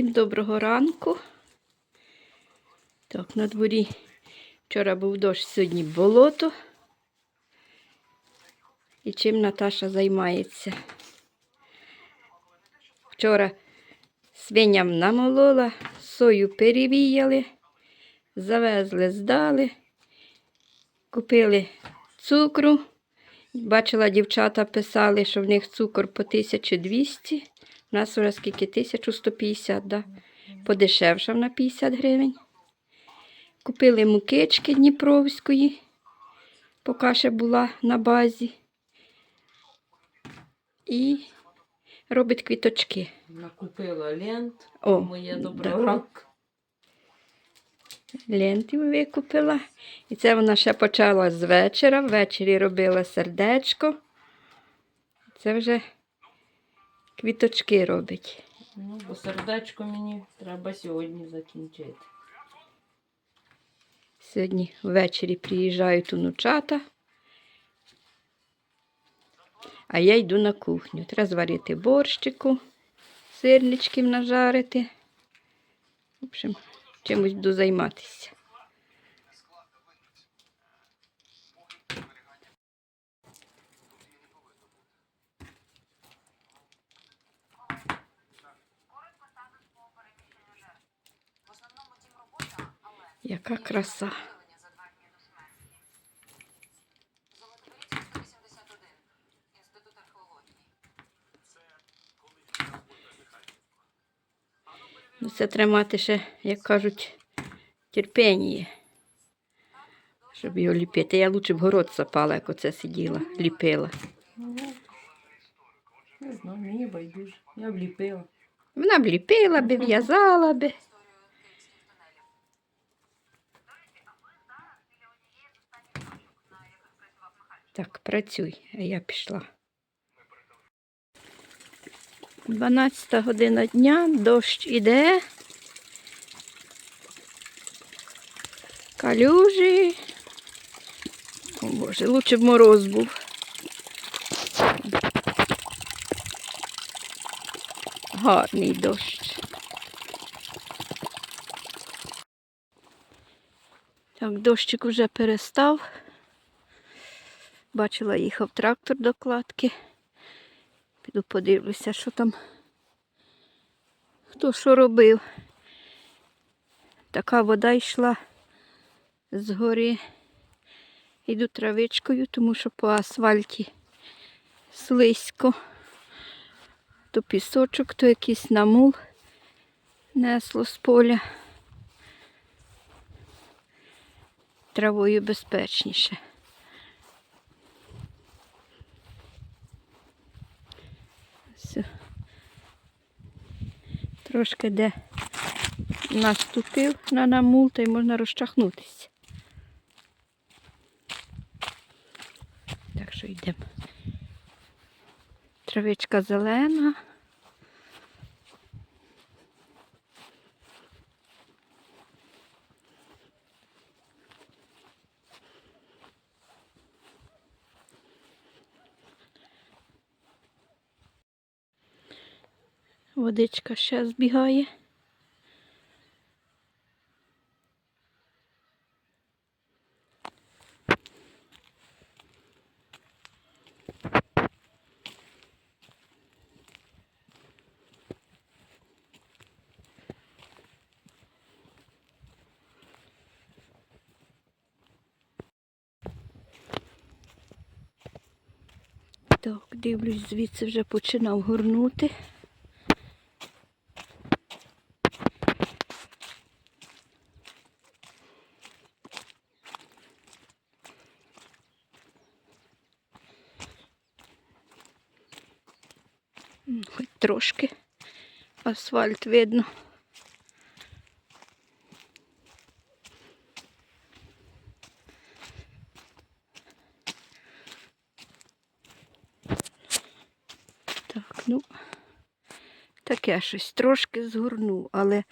Всім доброго ранку. Так, на дворі вчора був дощ, сьогодні болото. І чим Наташа займається? Вчора свиням намолола, сою перевіяли, завезли, здали, купили цукру. Бачила, дівчата писали, що в них цукор по 1200. У нас вже скільки 1150, да? подешевшав на 50 гривень. Купили мукички Дніпровської, поки ще була на базі. І робить квіточки. Накупила лент. О, Моє ранку. Лентів викупила. І це вона ще почала з вечора. Ввечері робила сердечко. Це вже квіточки робить. Ну, бо сердечко мені треба сьогодні закінчити. Сьогодні ввечері приїжджають онучата. А я йду на кухню. Треба зварити борщику, сирничків нажарити. В общем, чимось буду займатися. Яка краса. Ну, Це тримати ще, як кажуть, терпіння, щоб його ліпити. Я лучше б город сапала, як оце сиділа, ліпила. Не знаю, мені байдуже. Я вліпила. Вона б ліпила би, в'язала би. Так, працюй, а я пішла. 12 година дня, дощ іде. Калюжі. О Боже, лучше б мороз був. Гарний дощ. Так, дощик вже перестав. Бачила, їхав трактор до кладки. Піду подивлюся, що там. Хто що робив. Така вода йшла з гори. Йду травичкою, тому що по асфальті слизько. То пісочок, то якийсь намул несло з поля. Травою безпечніше. Все. Трошки де наступив на намул, та й можна розчахнутися. Так що йдемо. Травичка зелена. Водичка ще збігає. Так, дивлюсь, звідси вже починав горнути. Трошки асфальт видно. Так, ну, таке щось трошки згорнув, але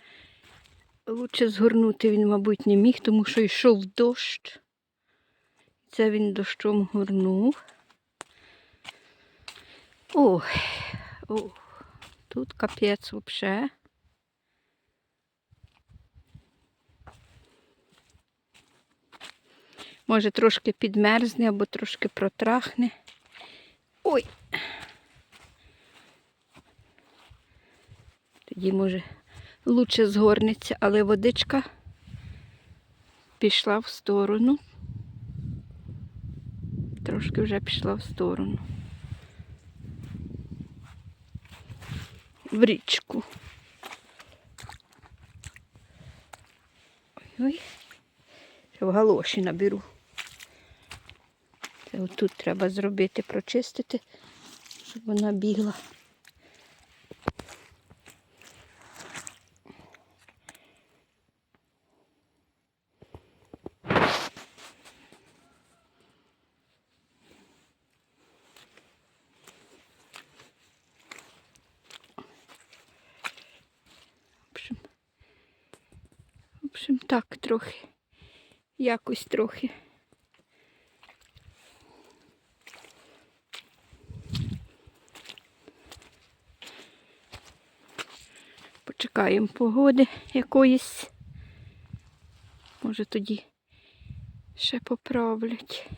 лучше згорнути він, мабуть, не міг, тому що йшов дощ. Це він дощом горнув. Ой, ох, Тут капець взагалі. Може, трошки підмерзне або трошки протрахне. Ой! Тоді, може, лучше згорнеться, але водичка пішла в сторону. Трошки вже пішла в сторону. В річку. Ой-ой. Ще в галоші наберу. Це отут треба зробити, прочистити, щоб вона бігла. В общем, в так трохи. Якось трохи. Почекаємо погоди якоїсь. Може тоді ще поправлять.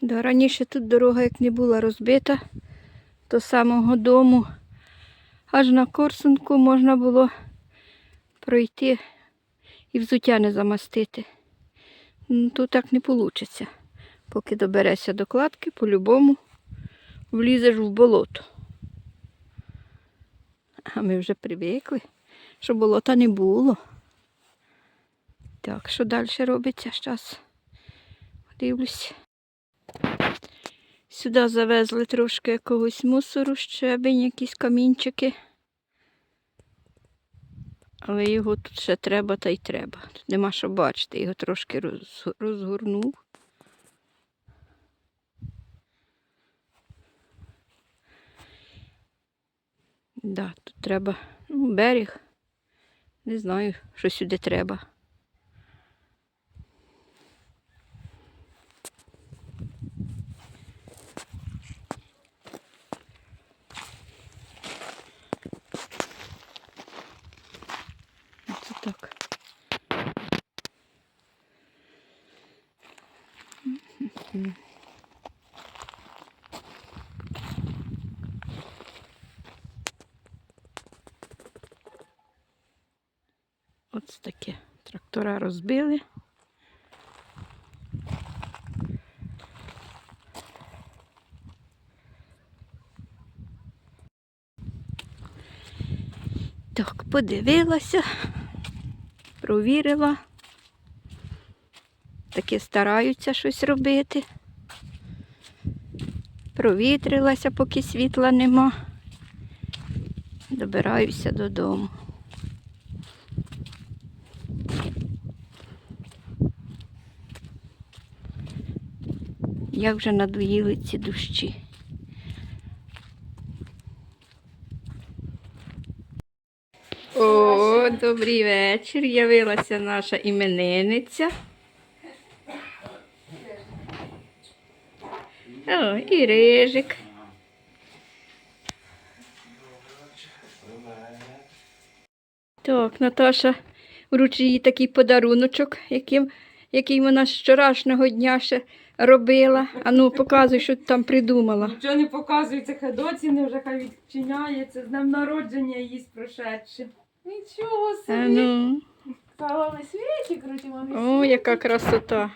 Да, раніше тут дорога як не була розбита, до самого дому, аж на Корсунку можна було пройти і взуття не замастити. Тут так не вийде. Поки доберешся до кладки, по-любому влізеш в болото. А ми вже привикли, що болота не було. Так, що далі робиться? Зараз дивлюсь. Сюди завезли трошки якогось мусору, щебень, якісь камінчики. Але його тут ще треба та й треба. Тут нема що бачити, його трошки роз, розгорнув. Да, тут треба ну, берег. Не знаю, що сюди треба. Це так. Ось таке. Трактора розбили. Так, подивилася, провірила. Таки стараються щось робити. Провітрилася, поки світла нема. Добираюся додому. Як вже надоїли ці дощі. О, добрий вечір. Явилася наша іменинниця. О, і рижик. Так, Наташа вручить їй такий подаруночок, яким, який вона з вчорашнього дня ще робила. А ну, показуй, що ти там придумала. Нічого не показується, хай доці не вже хай відчиняється. З днем народження її з прошедшим. Нічого собі. ну, Салони свічі круті мамі. о, яка красота.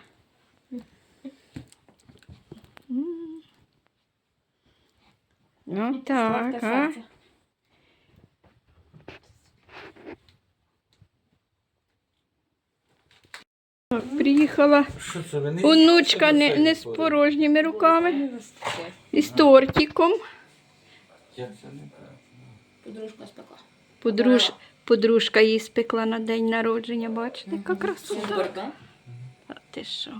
Ну так, а? Приїхала Що це онучка не, не з порожніми руками, і з тортиком. Як це не так? Подружка спекла. Подруж... Подружка їй спекла на день народження, бачите, яка красота. А ти що?